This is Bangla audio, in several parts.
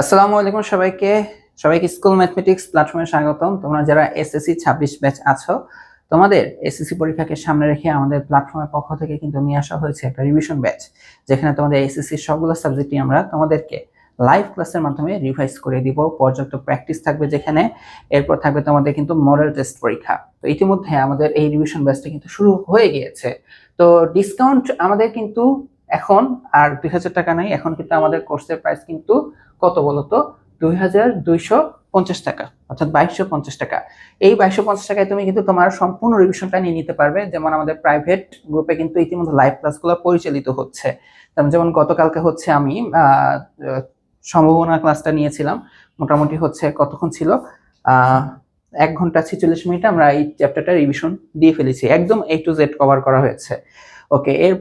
আসসালামু আলাইকুম সবাইকে। সবাইকে স্কুল ম্যাথমেটিক্স প্ল্যাটফর্মে স্বাগতম। তোমরা যারা এসএসসি ছাব্বিশ ব্যাচ আছো, তোমাদের এসএসসি পরীক্ষাকে সামনে রেখে আমাদের প্ল্যাটফর্মের পক্ষ থেকে কিন্তু নিয়ে আসা হয়েছে একটা রিভিশন ব্যাচ যেখানে তোমাদের এসএসসি সবগুলো সাবজেক্টই আমরা তোমাদেরকে লাইভ ক্লাসের মাধ্যমে রিভাইজ করে দিব। পর্যাপ্ত প্র্যাকটিস থাকবে যেখানে, এরপর থাকবে তোমাদের কিন্তু মডেল টেস্ট পরীক্ষা। তো ইতিমধ্যে আমাদের এই রিভিশন ব্যাচটা কিন্তু শুরু হয়ে গিয়েছে। তো ডিসকাউন্ট আমাদের কিন্তু এখন আর দুই হাজার টাকা নাই। এখন কিন্তু আমাদের কোর্সের প্রাইস কিন্তু কত বলতো? দুই হাজার দুইশো পঞ্চাশ টাকা, অর্থাৎ বাইশশো পঞ্চাশ টাকা। এই বাইশশো পঞ্চাশ টাকায় তুমি কিন্তু তোমার সম্পূর্ণ রিভিশনটা নিয়ে নিতে পারবে। যেমন আমাদের প্রাইভেট গ্রুপে কিন্তু ইতিমধ্যে লাইভ ক্লাসগুলো পরিচালিত হচ্ছে। যেমন গতকালকে হচ্ছে আমি সম্ভাবনা ক্লাসটা নিয়েছিলাম। মোটামুটি হচ্ছে কতক্ষণ ছিল? এক ঘণ্টা ছেচল্লিশ মিনিট আমরা এই চ্যাপ্টারটা রিভিশন দিয়ে ফেলেছি। একদম এ টু জেড কভার করা হয়েছে। ওকে এর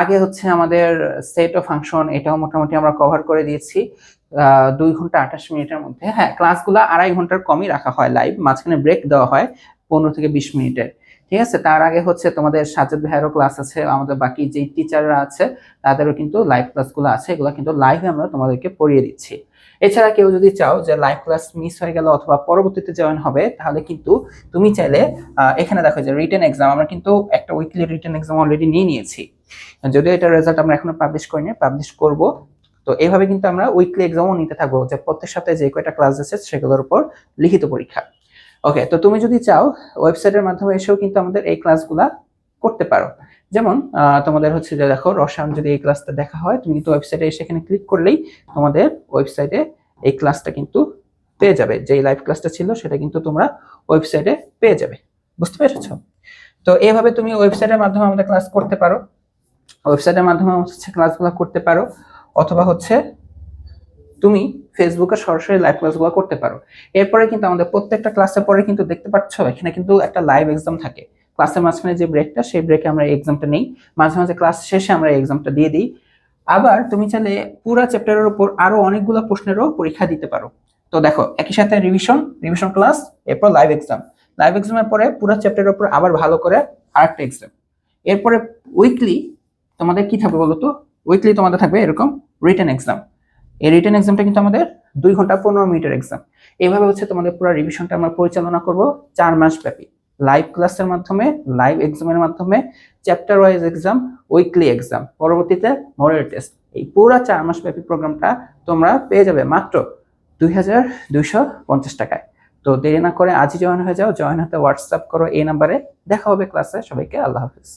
আগে হচ্ছে আমাদের সেট অফ ফাংশন এটাও মোটামুটি আমরা কভার করে দিয়েছি দুই ঘণ্টা আঠাশ মিনিটের মধ্যে। হ্যাঁ ক্লাসগুলো আড়াই ঘণ্টার কমই রাখা হয় লাইভ মাঝখানে ব্রেক দেওয়া হয় পনেরো থেকে বিশ মিনিটের। ঠিক আছে? তার আগে হচ্ছে তোমাদের সাজেদ ভাইয়েরও ক্লাস আছে, আমাদের বাকি যে টিচাররা আছে, তাদেরও কিন্তু লাইভ ক্লাসগুলো আছে, এগুলো কিন্তু লাইভে আমরা তোমাদেরকে পড়িয়ে দিচ্ছি। এছাড়া কেউ যদি চাও যে লাইভ ক্লাস মিস হয়ে গেল অথবা পরবর্তীতে জয়েন হবে, তাহলে কিন্তু তুমি চাইলে এখানে দেখো যে রিটেন এক্সাম আমরা কিন্তু একটা উইকলি রিটেন এক্সাম অলরেডি নিয়ে নিয়েছি। যদিও এটা রেজাল্ট আমরা এখনও পাবলিশ করিনি পাবলিশ করব। তো এইভাবে কিন্তু আমরা উইকলি এক্সামও নিতে থাকব। যে প্রত্যেক সপ্তাহে যে কয়টা ক্লাস আছে সেগুলোর উপর লিখিত পরীক্ষা। ওকে তো তুমি যদি চাও ওয়েবসাইটের মাধ্যমে এসেও কিন্তু আমাদের এই ক্লাসগুলা করতে পারো। যেমন তোমাদের হচ্ছে যে দেখো, রসায়ন যদি এই ক্লাসটা দেখা হয়, তুমি কিন্তু ওয়েবসাইটে এসে এখানে ক্লিক করলেই তোমাদের ওয়েবসাইটে এই ক্লাসটা কিন্তু পেয়ে যাবে। যেই লাইভ ক্লাসটা ছিল, সেটা কিন্তু তোমরা ওয়েবসাইটে পেয়ে যাবে। বুঝতে পেরেছ? তো এইভাবে তুমি ওয়েবসাইটের মাধ্যমে আমাদের ক্লাস করতে পারো। ওয়েবসাইটের মাধ্যমে হচ্ছে ক্লাসগুলো করতে পারো, অথবা হচ্ছে তুমি ফেসবুকে সরাসরি লাইভ ক্লাসগুলো করতে পারো। এরপরে কিন্তু আমাদের প্রত্যেকটা ক্লাসের পরে কিন্তু দেখতে পাচ্ছ, এখানে কিন্তু একটা লাইভ এক্সাম থাকে। ক্লাসের মাঝখানে যে ব্রেকটা সেই ব্রেকে আমরা এক্সামটা নেই। মাঝে মাঝে ক্লাস শেষে আমরা এক্সামটা দিয়ে দিই। আবার তুমি চাইলে পুরা চ্যাপ্টারের উপর আরও অনেকগুলো প্রশ্নেরও পরীক্ষা দিতে পারো। তো দেখো, একই সাথে রিভিশন রিভিশন ক্লাস এরপর লাইভ এক্সাম লাইভ এক্সামের পরে পুরো চ্যাপ্টারের উপর আবার ভালো করে আরেকটা এক্সাম এরপরে উইকলি তোমাদের কি থাকবে বলতো উইকলি তোমাদের থাকবে এরকম রিটেন এক্সাম এই রিটেন এক্সামটা কিন্তু আমাদের দুই ঘণ্টা পনেরো মিনিটের এক্সাম এইভাবে হচ্ছে তোমাদের পুরো রিভিশনটা আমরা পরিচালনা করব চার মাস ব্যাপী। লাইভ ক্লাসের মাধ্যমে লাইভ এক্সামের মাধ্যমে chapter wise exam weekly exam পরবর্তীতে মডেল টেস্ট এই পুরো চার মাস ব্যাপী প্রোগ্রামটা তোমরা পেয়ে যাবে মাত্র দুই হাজার দুইশো পঞ্চাশ টাকায়। তো দেরি না করে আজই জয়েন হয়ে যাও জয়েন হতে হোয়াটসঅ্যাপ করো, এই নাম্বারে দেখা হবে ক্লাসে সবাইকে আল্লাহ হাফিজ।